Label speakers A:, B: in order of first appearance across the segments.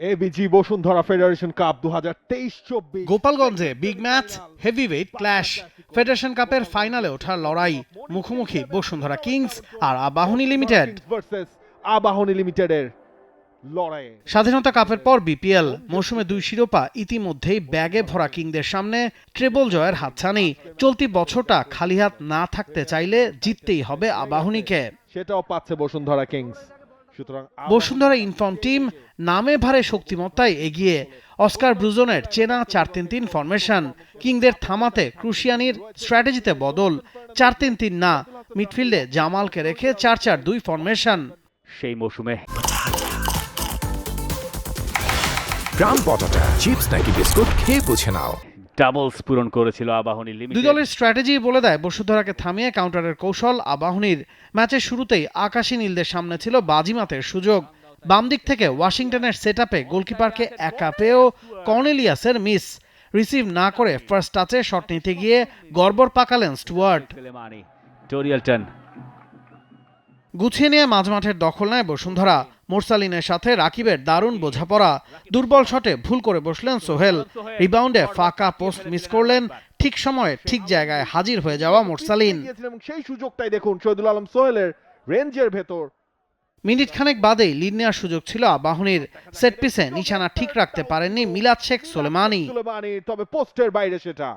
A: ABG Bashundhara federation cup দু হাজার তেইশ চব্বিশ
B: গোপালগঞ্জে big match heavyweight clash federation কাপের ফাইনালে ওঠার লড়াই মুখোমুখি বসুন্ধরা কিংস আর আবাহনী লিমিটেড
A: ভার্সেস আবাহনী লিমিটেডের লড়াইয়ে
B: স্বাধীনতা কাপের পর বিপিএল মৌসুমে দুই শিরোপা ইতিমধ্যেই ব্যাগে ভরা কিংদের সামনে ট্রেবল জয়ের হাতছানি। চলতি বছরটা খালি হাত না থাকতে চাইলে জিততেই হবে আবাহনীকে
A: সেটাও পাচ্ছে Bashundhara kings Bashundhara
B: in form team নামে ভারে শক্তিমত্তায় এগিয়ে অস্কার ব্রুজনের চেনা চার তিন তিন ফরমেশন কিংদের থামাতে ক্রুশিয়ানির স্ট্র্যাটেজিতে বদল চার তিন তিন না মিডফিল্ডে জামালকে রেখে চার চার দুই ফরমেশন।
C: সেই মৌসুমে।
D: গ্রাম পটাটা চিপস নাকি বিস্কুট খেয়ে বুঝে নাও।
C: ডাবলস পূরণ করেছিল আবাহনী লিমিটেড।
B: দুই দলের স্ট্র্যাটেজি বলে দেয় বসুন্ধরাকে থামিয়ে কাউন্টারের কৌশল আবাহনীর ম্যাচের শুরুতেই আকাশী নীলদের সামনে ছিল বাজিমাতের সুযোগ। বাম দিক থেকে ওয়াশিংটনের সেটআপে গোলকিপারকে একা পেয়েও কর্নেলিয়াসের মিস রিসিভ না করে ফার্স্ট টাচে শট নিতে গিয়ে গড়বড় পাকালেন স্টুয়ার্ট। গুছিয়ে নিয়ে মাঝমাঠের দখল নেয় বসুন্ধরা। মোরসালিনের সাথে রাকিবের দারুণ বোঝাপড়া। দুর্বল শটে ভুল করে বসলেন সোহেল। রিবাউন্ডে ফাঁকা পোস্ট মিস করলেন। ঠিক সময়ে ঠিক জায়গায় হাজির হয়ে যাওয়া মোরসালিন।
A: সেই সুযোগটাই দেখুন শহীদুল আলম সোহেলের রেঞ্জের ভেতর।
B: মিনিট খানেক বাদেই লিড নেওয়ার সুযোগ ছিল আবাহনীর। সেট পিসে নিশানা ঠিক রাখতে পারেননি মিলাদ শেখ সোলেমানি
A: তবে পোস্টের বাইরে সেটা।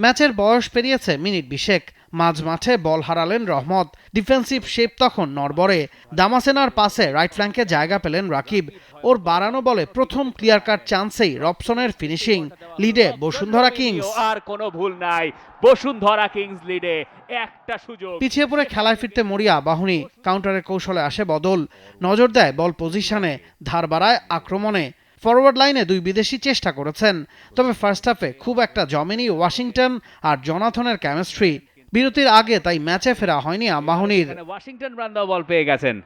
B: ম্যাচের বয়স পেরিয়েছে মিনিট বিশেক। মাঝ মাঠে বল হারালেন রহমত। ডিফেন্সিভ শেপ তখন নড়বড়ে। দামাসেনার পাশে রাইট ফ্ল্যাঙ্কে জায়গা পেলেন রাকিব। ওর বাড়ানো বলে প্রথম ক্লিয়ার কাট চান্সেই রবসনের ফিনিশিং লিডে বসুন্ধরা কিংস।
C: আর কোনো ভুল নাই। বসুন্ধরা কিংস লিডে একটা সুযোগ।
B: পিছিয়ে পড়ে খেলায় ফিরতে মরিয়া আবাহনী কাউন্টারের কৌশলে আসে বদল। নজর দেয় বল পজিশনে ধার বাড়ায় আক্রমণে। ফরওয়ার্ড লাইনে দুই বিদেশি চেষ্টা করেছেন, তবে ফার্স্ট হাফে খুব একটা জমেনি ওয়াশিংটন আর জনাথনের কেমিস্ট্রি বিরতির আগে তাই ম্যাচে ফেরা হয়নি আবাহনীর
C: ওয়াশিংটন ব্রান্দাও বল পেয়ে গেছেন।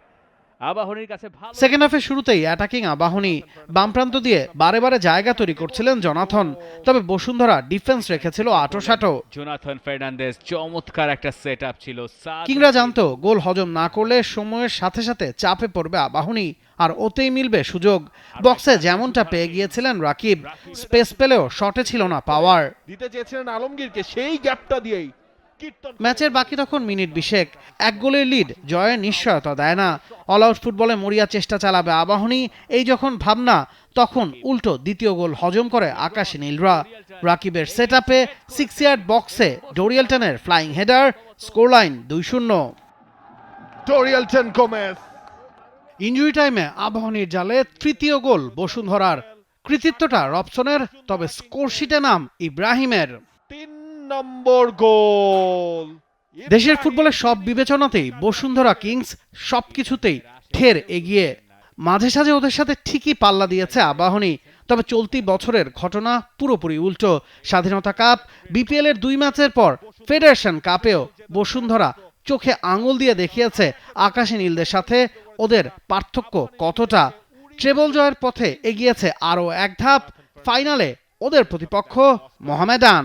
C: আবাহনীর কাছে ভালো
B: সেকেন্ড হাফে শুরুতেই অ্যাটাকিং আবাহনী। বাম প্রান্ত দিয়ে বারে বারে জায়গা তৈরি করছিলেন জনাথন। তবে বসুন্ধরা ডিফেন্স রেখেছিল আটোসাটো।
C: জোনাথন ফার্নান্দেজ চমৎকার একটা সেট আপ ছিল
B: কিংরা জানতো গোল হজম না করলে সময়ের সাথে সাথে চাপে পড়বে আবাহনী আর ওতেই মিলবে সুযোগ। বক্সে যেমনটা পেয়ে গিয়েছিলেন রাকিব স্পেস পেলেও শটে ছিল না পাওয়ার।
A: দিতে চেয়েছিলেন আলমগীরকে সেই গ্যাপটা দিয়েই।
B: ম্যাচের বাকি তখন মিনিট বিশেক। এক গোলের লিড জয়ের নিশ্চয়তা দেয় না। অল আউট ফুটবলে মরিয়া চেষ্টা চালাবে আবাহনী। এই যখন ভাবনা তখন উল্টো দ্বিতীয় গোল হজম করে আকাশী নীলরা। রাকিবের সেট আপে সিক্স ইয়ার্ড বক্সে ডোরিয়ালটনের ফ্লাইং হেডার স্কোর লাইন দুই শূন্য ইঞ্জুরি টাইমে আবাহনীর জালে তৃতীয় গোল বসুন্ধরার। কৃতিত্বটা রবসনের তবে স্কোরশিটে নাম ইব্রাহিমের।
A: নম্বর গোল।
B: দেশের ফুটবলের সব বিবেচনাতেই বসুন্ধরা কিংস সবকিছুতেই ঠের এগিয়ে। মাঝে সাঝে ওদের সাথে ঠিকই পাল্লা দিয়েছে আবাহনী। তবে চলতি বছরের ঘটনা পুরোপুরি উল্টো। স্বাধীনতা কাপ বিপিএল এর দুই ম্যাচের পর ফেডারেশন কাপেও বসুন্ধরা চোখে আঙুল দিয়ে দেখিয়েছে আকাশী নীলদের সাথে ওদের পার্থক্য কতটা। ট্রেবল জয়ের পথে এগিয়েছে আরও এক ধাপ। ফাইনালে ওদের প্রতিপক্ষ মোহামেডান।